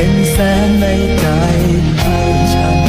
เป็นแสงในใจให้ฉัน